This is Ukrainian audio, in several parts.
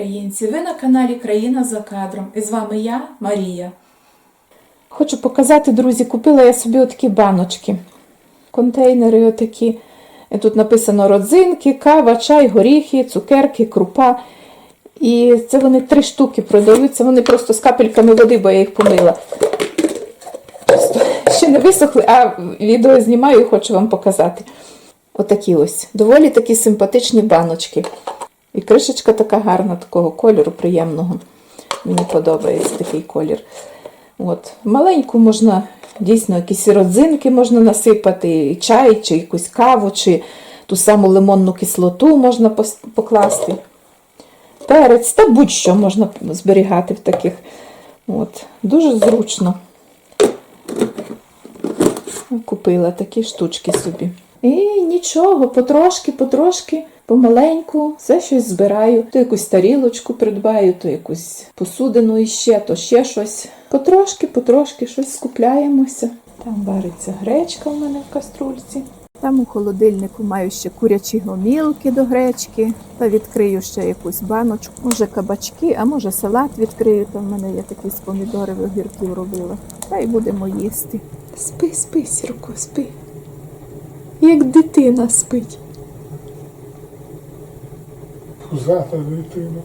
українці! Ви на каналі Країна за кадром. І з вами я, Марія. Хочу показати, друзі, купила я собі отакі баночки. Контейнери отакі. Тут написано родзинки, кава, чай, горіхи, цукерки, крупа. І це вони три штуки продаються. Вони просто з капельками води, бо я їх помила. Просто ще не висохли, а відео знімаю і хочу вам показати. Отакі ось. Доволі такі симпатичні баночки. І кришечка така гарна, такого кольору приємного. Мені подобається такий колір. От. Маленьку можна, дійсно, якісь родзинки можна насипати, і чай, чи якусь каву, чи ту саму лимонну кислоту можна покласти. Перець та будь-що можна зберігати в таких. От. Дуже зручно. Купила такі штучки собі. І нічого, потрошки, потрошки, помаленьку, все щось збираю. То якусь тарілочку придбаю, то якусь посудину іще, то ще щось. Потрошки, потрошки щось скупляємося. Там вариться гречка в мене в каструльці. Там у холодильнику маю ще курячі гомілки до гречки, та відкрию ще якусь баночку. Може кабачки, а може салат відкрию. Там в мене є такі з помідорів огірків робила. Та й будемо їсти. Спи, спи, Сірко, спи. Як дитина спить. Пузата дитина.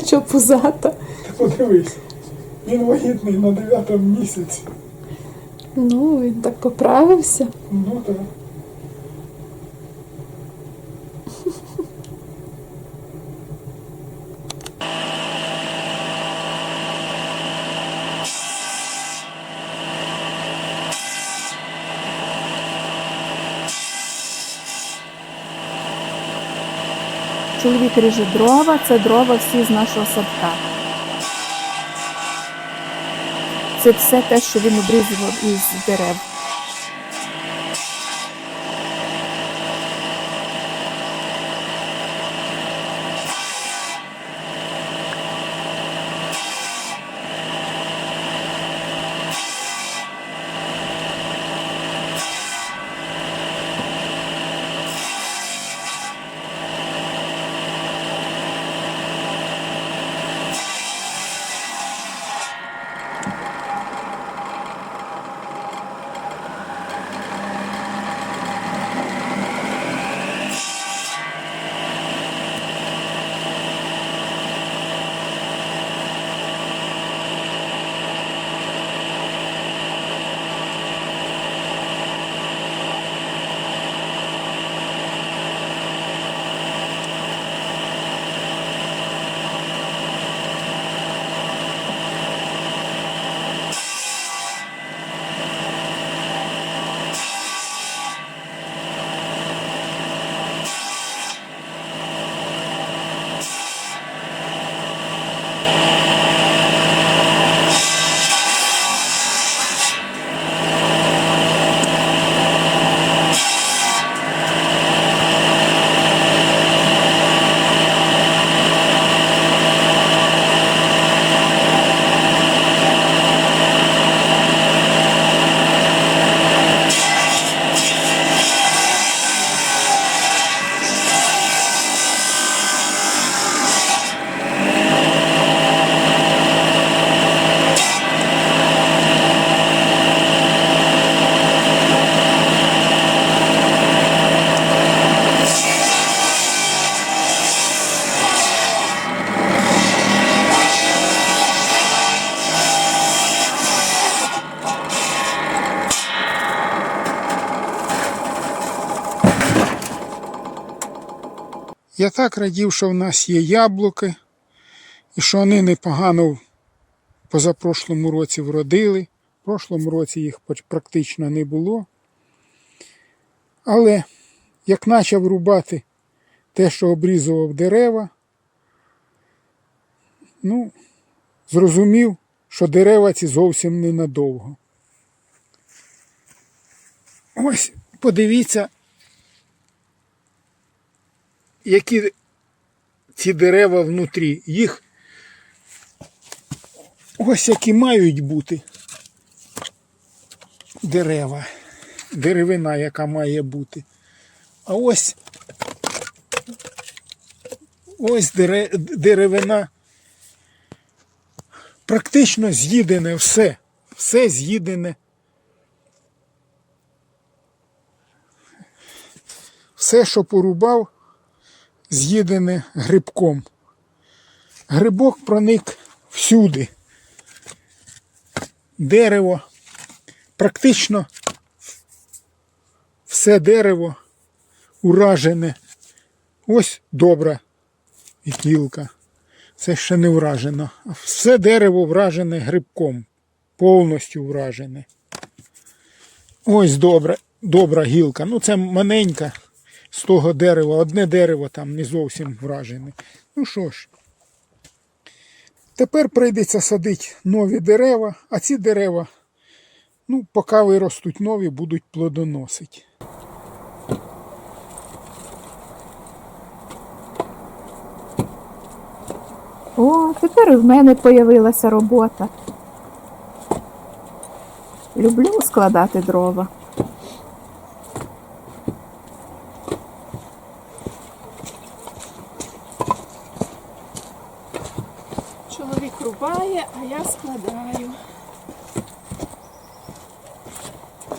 Що пузата? Ти подивись. Він вагітний на дев'ятому місяці. Ну, він так поправився. Ну так. Чоловік ріже дрова, це дрова всі з нашого садка. Це все те, що він обрізував із дерев. Я так радів, що в нас є яблуки, і що вони непогано позапрошлому році вродили. В прошлому році їх практично не було. Але як почав рубати те, що обрізував дерева, ну, зрозумів, що дерева ці зовсім ненадовго. Ось, подивіться, які ці дерева внутрі. Їх ось які мають бути дерева, деревина, яка має бути. А ось ось дере, деревина. Практично з'їдене все. Все з'їдене. Все, що порубав, з'їдене грибком. Грибок проник всюди. Дерево. Практично все дерево уражене. Ось добра гілка. Це ще не вражено. Все дерево вражене грибком. Повністю вражене. Ось добра, добра гілка. Ну це маленька з того дерева. Одне дерево там не зовсім вражене. Ну що ж. Тепер прийдеться садити нові дерева, а ці дерева, ну, поки виростуть нові, будуть плодоносити. О, тепер в мене появилася робота. Люблю складати дрова. Рубає, а я складаю.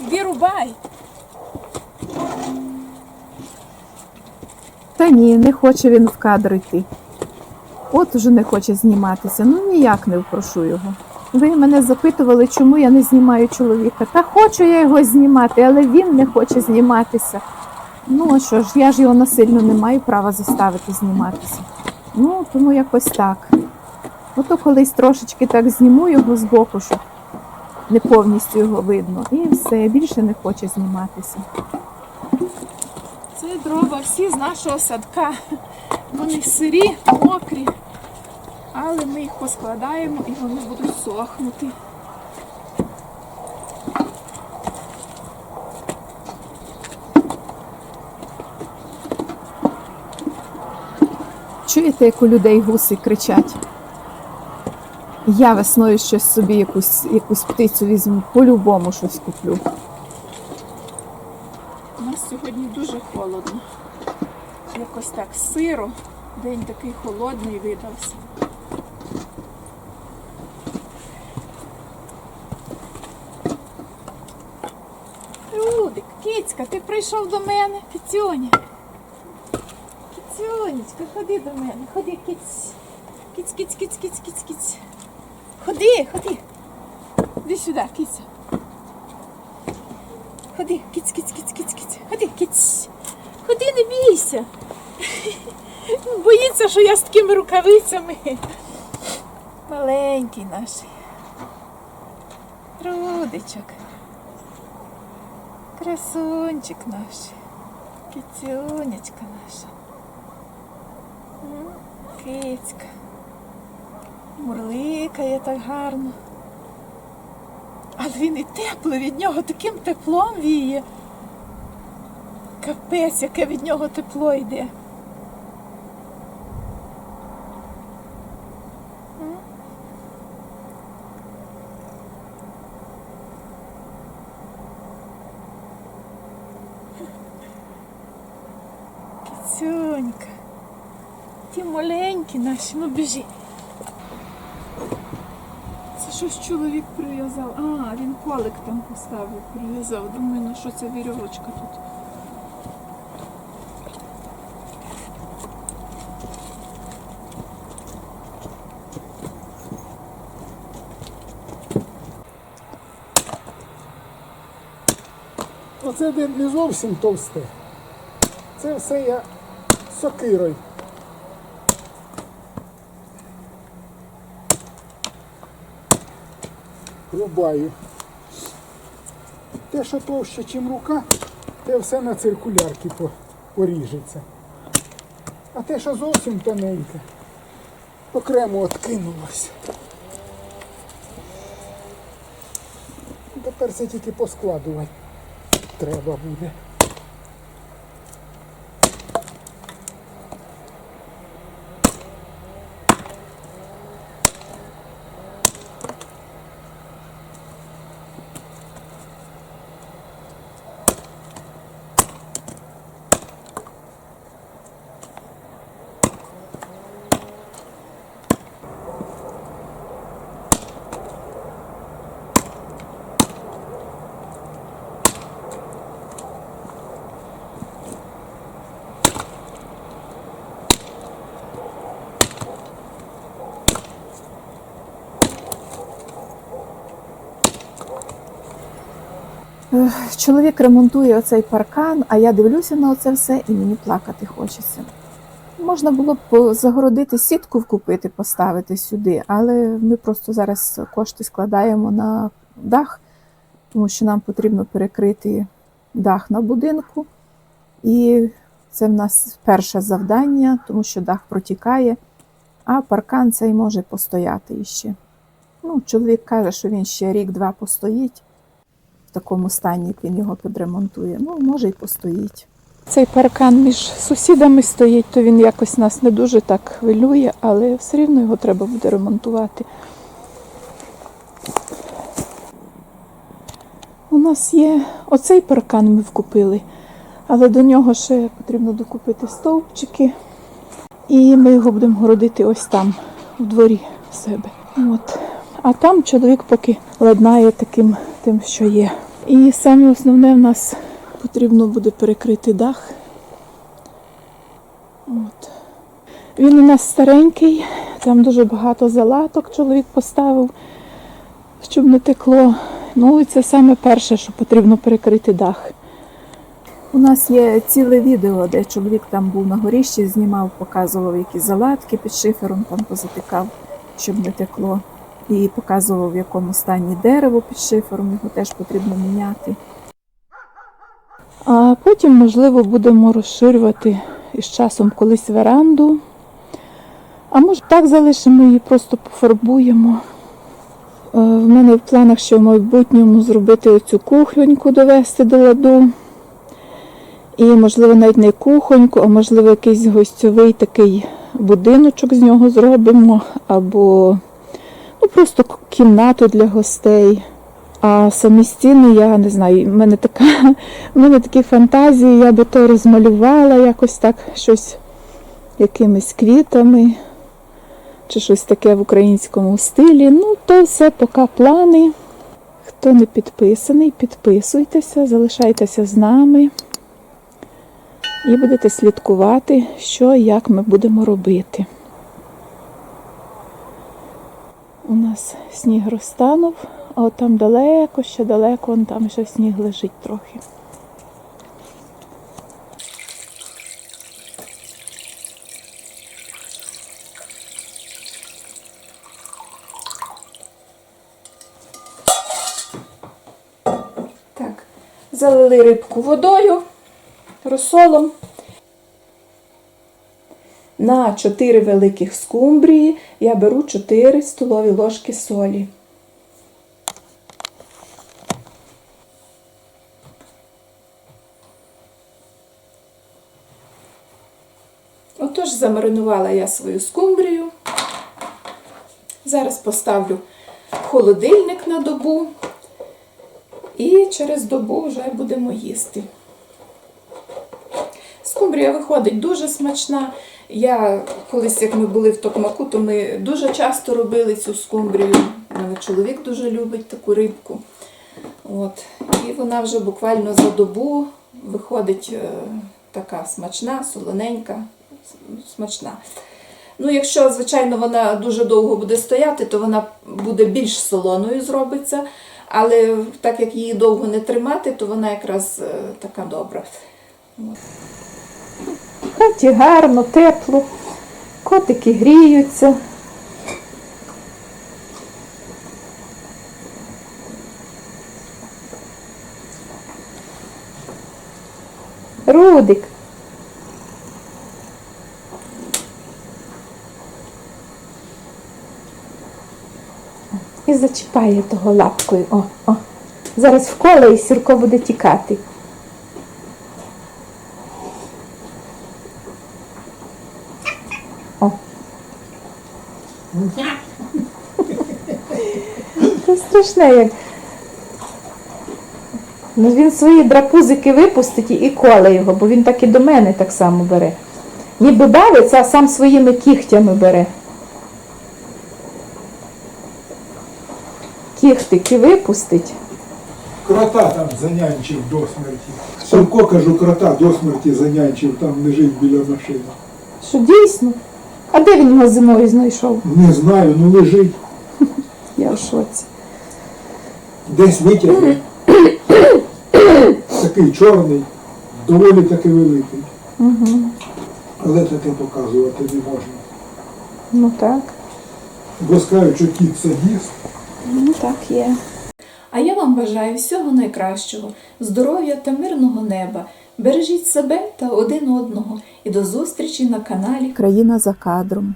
Іди рубай. Та ні, не хоче він в кадр йти. От уже не хоче зніматися. Ну ніяк не впрошу його. Ви мене запитували, чому я не знімаю чоловіка. Та хочу я його знімати, але він не хоче зніматися. Ну а що ж, я ж його насильно не маю права заставити зніматися. Ну, тому якось так. Ото колись трошечки так зніму його збоку, щоб не повністю його видно. І все, більше не хоче зніматися. Це дрова всі з нашого садка. Вони сирі, мокрі, але ми їх поскладаємо і вони будуть сохнути. Чуєте, як у людей гуси кричать? Я весною щось собі якусь, якусь птицю візьму, по-любому щось куплю. У нас сьогодні дуже холодно. Якось так сиро. День такий холодний видався. Рудик, кицька, ти прийшов до мене, кицюня. Кицюнечка, ходи до мене, ходи, киць. Киць, киць, киць, киць, киць, киць. Ходи, ходи. Іди сюди, киця. Ходи, киць, киць, киць, киць, киць. Ходи, киць. Ходи, не бійся. Боїться, що я з такими рукавицями. Маленький наш. Трудичок. Красунчик наш. Кицюнечка наша. Кицька. Мурликає так гарно. Але він і теплий, від нього таким теплом віє. Капець, яке від нього тепло йде. Кицюнька. Ті маленькі наші, ну біжи. Це щось чоловік прив'язав. А, він колик там поставив, прив'язав. Думаю, на що ця вірьовочка тут. Оце не зовсім товсте. Це все я сокирою. Рубаю. Те, що товще, ніж рука, те все на циркулярки поріжеться. А те, що зовсім тоненьке, окремо откинулося. Тепер це тільки поскладувати треба буде. Чоловік ремонтує оцей паркан, а я дивлюся на оце все і мені плакати хочеться. Можна було б загородити сітку вкупити, поставити сюди, але ми просто зараз кошти складаємо на дах, тому що нам потрібно перекрити дах на будинку. І це в нас перше завдання, тому що дах протікає, а паркан цей може постояти іще. Ну, чоловік каже, що він ще рік-два постоїть такому стані, як він його підремонтує. Ну, може, й постоїть. Цей паркан між сусідами стоїть, то він якось нас не дуже так хвилює, але все рівно його треба буде ремонтувати. У нас є оцей паркан ми вкупили, але до нього ще потрібно докупити стовпчики. І ми його будемо городити ось там, в дворі в себе. От. А там чоловік поки ладнає таким тим, що є. І саме основне в нас потрібно буде перекрити дах. От. Він у нас старенький, там дуже багато залаток чоловік поставив, щоб не текло. Ну і це саме перше, що потрібно перекрити дах. У нас є ціле відео, де чоловік там був на горіщі, знімав, показував які заладки під шифером, там позатикав, щоб не текло. І показував, в якому стані дерево під шифером, його теж потрібно міняти. А потім, можливо, будемо розширювати із часом колись веранду. А може так залишимо її, просто пофарбуємо. Е, В мене в планах ще в майбутньому зробити оцю кухоньку, довести до ладу. І, можливо, навіть не кухоньку, а можливо, якийсь гостьовий такий будиночок з нього зробимо, або ну, просто кімнату для гостей. А самі стіни, я не знаю, в мене така, в мене такі фантазії, я би то розмалювала якось так, щось якимись квітами, чи щось таке в українському стилі. Ну, то все поки плани. Хто не підписаний, підписуйтеся, залишайтеся з нами і будете слідкувати, що як ми будемо робити. У нас сніг розтанув, а от там далеко, ще далеко, вон там ще сніг лежить трохи. Так, залили рибку водою, розсолом. На 4 великих скумбрії я беру 4 столові ложки солі. Отож, замаринувала я свою скумбрію. Зараз поставлю холодильник на добу. І через добу вже будемо їсти. Скумбрія виходить дуже смачна. Я колись, як ми були в Токмаку, то ми дуже часто робили цю скумбрію. Мене чоловік дуже любить таку рибку. От. І вона вже буквально за добу виходить е, така смачна, солоненька, смачна. Ну, якщо, звичайно, вона дуже довго буде стояти, то вона буде більш солоною зробиться. Але так як її довго не тримати, то вона якраз е, така добра. В хаті гарно, тепло, котики гріються. Рудик. І зачіпає того лапкою. О, о. Зараз вколе і сірко буде тікати. Це страшне як. Ну, він свої драпузики випустить і коле його, бо він так і до мене так само бере. Ніби бавиться, а сам своїми кігтями бере. Кіхтики випустить. Крота там занянчив до смерті. Савко, кажу, крота до смерті занянчив, там лежить біля машини. Що дійсно? А де він його зимою знайшов? Не знаю, ну лежить. Я в шоці. Десь витягнув. такий чорний, доволі таки великий. Угу. Але таке показувати не можна. Ну так. Бо скажуть, що кіт садіст. Ну так є. А я вам бажаю всього найкращого, здоров'я та мирного неба. Бережіть себе та один одного. І до зустрічі на каналі Країна за кадром.